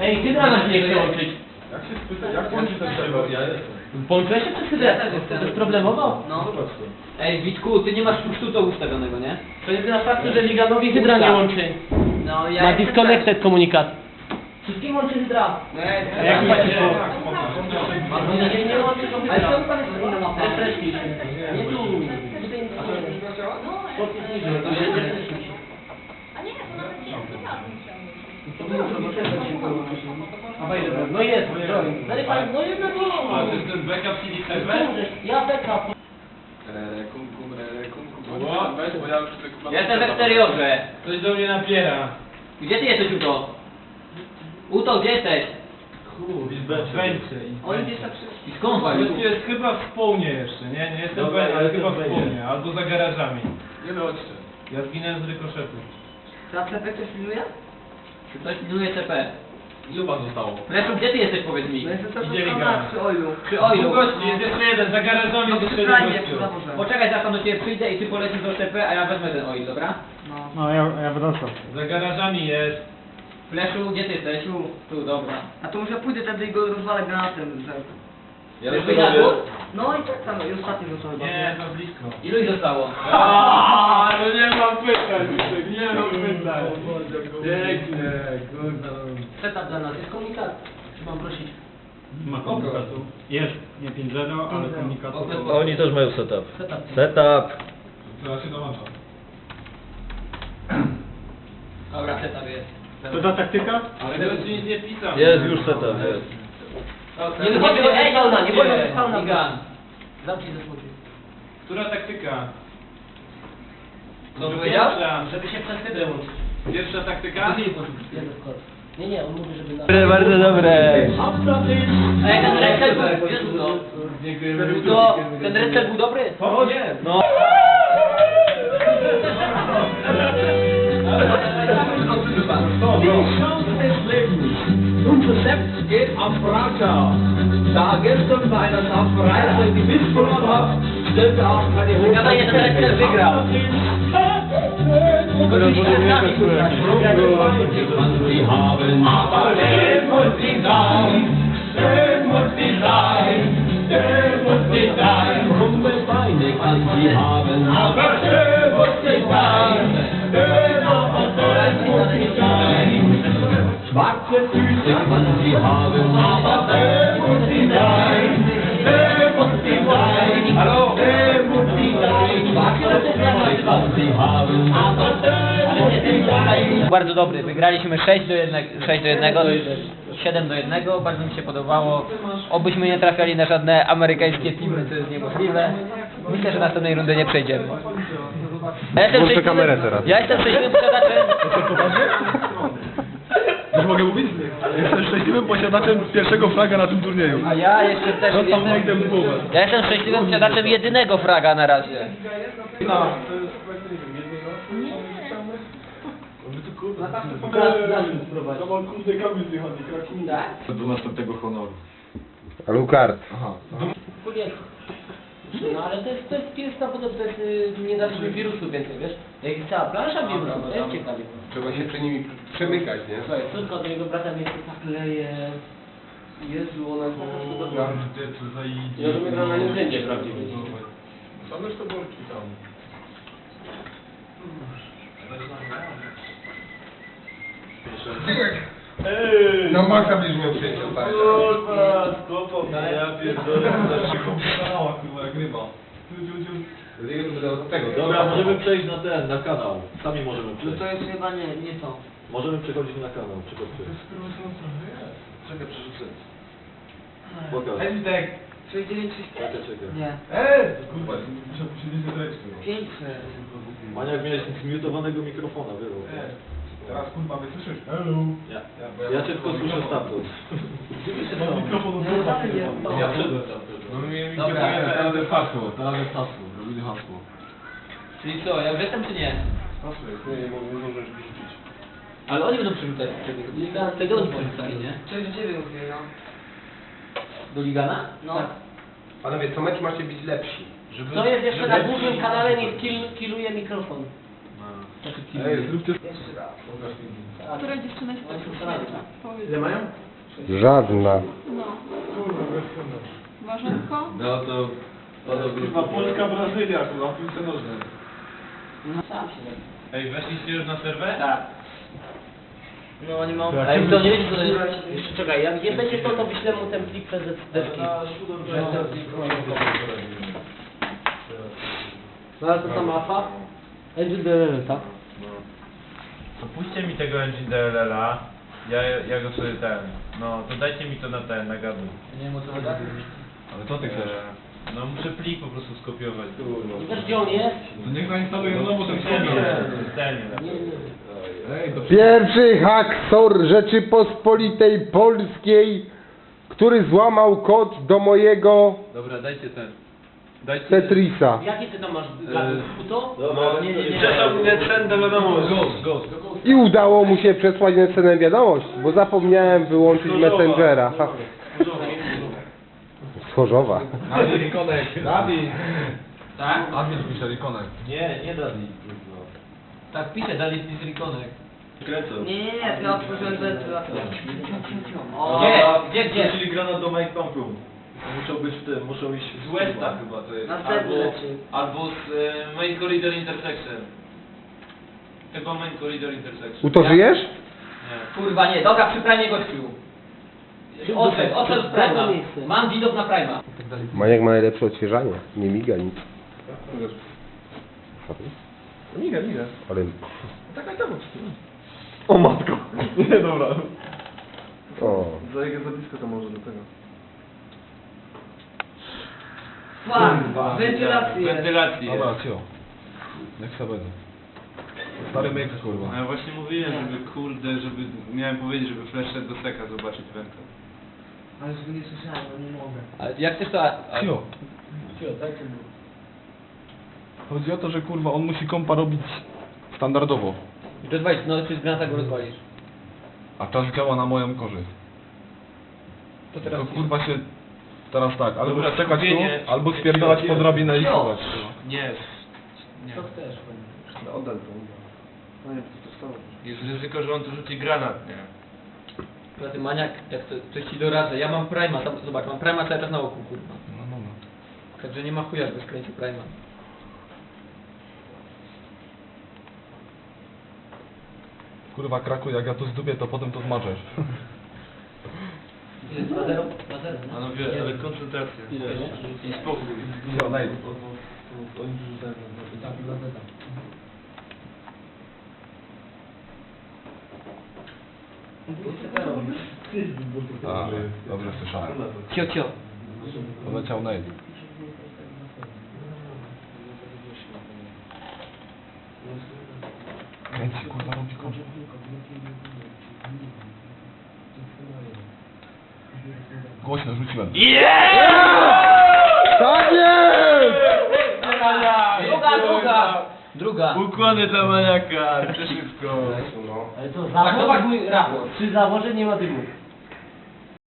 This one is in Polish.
Ej, hydra nas nie chce łączyć. Jak się spyta, jak włączyć ten serwer? Ja jestem. Połączyłeś się przez hydrę? To jest problemowo? No. Ej, Witku, ty nie masz pusztu to ustawionego, nie? To jest na fakcie, że Liganowi hydra nie łączy. No, ja Ma jestem disconnected komunikat. Wszystkim łączy hydra. No, A jak tak. macie? No, łączy to Ale hydra. czemu pan jest inna mapa? Nie tu. To jest refresh. A nie, to nawet nie, to ja bym chciał mieć. No jest, Zary pan, no jest na to. A to jest ten backup CD serwer? Ja backup. Kum, kum, kum, kum. Bo jestem w eksteriorze. Coś do mnie napiera. Gdzie ty jesteś, Uto? Uto, gdzie jesteś? Więcej. Oni gdzieś tak. I skąd walił? To jest chyba w Połnie jeszcze, nie? Nie jestem Dobra, pewien, ale ale chyba to w będzie. Połnie, albo za garażami. Nie chodźcie. Ja zginęłem z rykoszetu. Teraz lepiej ktoś pilnuje? Czy ktoś pilnuje CP? Ilu pan zostało? Fleszu, gdzie ty jesteś, powiedz mi? No Widzieli czas go. na przy oilu. Przy Oilu. Tu gości, jest jeszcze jeden, za garażami No jest jeszcze jeden gościu. Poczekaj, zaraz tam do ciebie przyjdę i ty polecisz do CP, a ja wezmę ten oil, dobra? No. No, ja, ja będę stał. Za garażami jest. Fleszu, gdzie ty jesteś? Tu. Tu, dobra. A to może pójdę wtedy i go rozwalę granatem. że- Ja to robię. dół? No i tak samo, i ostatni został chyba. Nie, za blisko. Ilu ich zostało? Aaaa, no nie mam pytań, Krzysiek, nie mam pytań. Pięknie, kurwa. Setup dla nas. Jest komunikat. Czy mam prosić? Ma komunikatu. Jest, nie 5.0, ale komunikatu. Oni też mają setup. Setup. Setup. Teraz się dołączam. Dobra, setup jest. To ta taktyka? Ale to ci nic nie pisał. Jest już setup, jest. Nie wychodź, ej, sauna, nie wolno się sauna. Ligan. Zamknij ze spokój. Która taktyka? Co powiedział? Pierwsza, Żeby się przez hydrę łączyć. pierwsza taktyka? Nie, nie, on mówi, żeby na... Dobre, bardzo dobre. Ej, ten recel był, wiesz co? Dziękujemy. To, ten recel był dobry? O nie! No. auf Krakau. Da gestern bei einer Saufreise die Missbrunner war, stellte auch keine Hochzeit. Aber jetzt wird der Weg raus. Sie haben aber Leben muss sie sein, Leben muss sie sein, Leben muss sie sein. Rumbelbeinig, kann sie haben, aber Leben muss sie sein, Leben muss sie sein. Schwarze Kann sie haben, sein, der muss sie sein. Hallo, sie haben, der muss sie sein. Bardzo dobry, wygraliśmy 6 do 1, 6 do 1, 7 do 1, bardzo mi się podobało. Obyśmy nie trafiali na żadne amerykańskie teamy, to jest niemożliwe. Myślę, że następnej rundy nie przejdziemy. Ja jestem Włączę kamerę teraz. Ja jestem szczęśliwym posiadaczem. Już mogę mówić? Jestem szczęśliwym posiadaczem pierwszego flaga na tym turnieju. A ja jestem też Dostał jestem, Wojtem w głowę. ja jestem szczęśliwym posiadaczem jedynego fraga na razie. No. To mam kurde kamień zjechany, Kraków. Do następnego honoru. Alucard. Aha. No ale to jest, to jest pierwsza, potem to jest, y, nie daliśmy wirusu więcej, wiesz? Jak cała plansza wirusu, to jest ciekawie. Trzeba się przy nimi przemykać, nie? Słuchaj, córka od mojego brata mnie tak leje. Jezu, ona jest po prostu dobra. Ja rozumiem, że ona nie będzie prawdziwie. Same to bolki tam. Na maksa będziesz miał przyjęcie otwarte. No, skopał ja pierdolę. Kanała, kurwa, jak ryba. Dobra, możemy przejść na ten, na kanał. Sami możemy No przejść. to jest chyba nie, nie to. Możemy przechodzić na kanał, przychodźcie. Czekaj, przerzucę. Pokaż. Ezdek! 696. Czekaj, czekaj. Nie. Eee! Kurwa, muszę posiedzieć do treści. 500. Maniak miałeś zmiutowanego mikrofona, wiesz? Teraz kurwa, mnie słyszysz? Hello! Ja. Ja cię tylko słyszę stamtąd. Mam mikrofon od jest. Ja wszedłem tam. No mnie Dobra. teraz jest hasło, teraz jest hasło, robimy hasło. Czyli co, ja jestem czy nie? Hasło jest, nie, nie nie możesz wrzucić. Ale oni będą przerzucać wtedy. Wtedy oni przerzucali, nie? 69 mówię, no. Do Ligana? No. Tak. Panowie, co mecz macie być lepsi. Żeby, To jest jeszcze na głównym kanale, niech kill, killuje mikrofon. Ej, zróbcie... Która dziewczyna się tak uśmiecha? Powiedz. Ile mają? Żadna. No. Marzenko? No to... Kurwa, Polska, Brazylia, kurwa, w piłce nożnej. Ej, weszliście już na serwer? Tak. No oni mają... Ej, to nie wiecie, co to jest? Jeszcze czekaj, jak nie będzie to, to wyślę mu ten plik przez deski. No ale to ta mapa? Engine DLL, tak? To puśćcie mi tego NGDLL-a, ja, ja go sobie ten, no to dajcie mi to na ten, na gadu. Nie wiem o co chodzi. Ale co ty chcesz? No muszę plik po prostu skopiować. Wiesz gdzie on jest? To niech zainstaluję znowu ten Celnie, Ej, to Pierwszy haksor Rzeczypospolitej Polskiej, który złamał kod do mojego Dobra, dajcie ten. Dajcie... Tetrisa. Jaki ty tam masz gatus? Puto? Dobra, nie, nie, nie. Przepraszam, nie ten do wiadomość. Ghost, ghost. I udało mu się przesłać następną wiadomość, bo zapomniałem wyłączyć Messengera. Ha. Z Chorzowa. Connect. Admin. Tak? Admin pisze Connect. Nie, nie dali. Tak, pisze, dali z Rikonek. Kręcą. Nie, nie, nie, ja otworzyłem wentylator. Gdzie? Gdzie, gdzie? Wrzucili granat do Mike Pumpu. Muszą być w tym, muszą iść Z Westa chyba to jest. Następny Albo, leci. albo z e, Main Corridor Intersection. Chyba Main Corridor Intersection. U to żyjesz? Nie. Kurwa nie, dobra, przy Prime gościu. Odszedł, odszedł z Prima. Mam widok na Prima. Maniak ma najlepsze odświeżanie. Nie miga nic. Miga, miga. Ale... Taka tam O matko. Nie, dobra. O. Za jak jest za blisko to może do tego. Fuck, wentylację. Wentylację. Dobra, cio. Jak sobie będzie. Stary myk, kurwa. No ja właśnie mówiłem, żeby kurde, żeby miałem powiedzieć, żeby flash szedł do seka zobaczyć wędkę. Ale żeby nie słyszałem, bo nie mogę. A jak chcesz to... A, a, Cio. Chodzi o to, że kurwa on musi kompa robić standardowo. rozwalisz, no czy z granata go rozwalisz. A to działa na moją korzyść. To teraz... Tylko kurwa się teraz tak, albo Dobra, czekać tu, skupienie. albo spierdalać po drabinę i chować. Nie. Nie. Co chcesz? Oddal to. No nie, to stało. Jest ryzyko, że on tu rzuci granat, nie? Poza tym maniak, jak to, coś ci doradzę. Ja mam Prima, tam, zobacz, mam Prima cały czas na oku, kurwa. No, no, no. Także nie ma chuja, żeby skręcił Prima. Kurwa kraku, jak ja to zdubię, to potem to zmarzesz. Na zero? Na zero, no. Panowie, ale koncentracja. I spokój. Cio, najdź. A, dobrze słyszałem. Cio, cio. Poleciał Nate. Kręci, kurwa, robi kąt. Głośno rzuciłem. Tak jest! Druga, druga! Druga. Ukłony dla maniaka, przeszybko. Ale to Tak, zawód? zobacz mój raport. Przy zaworze nie ma dymu.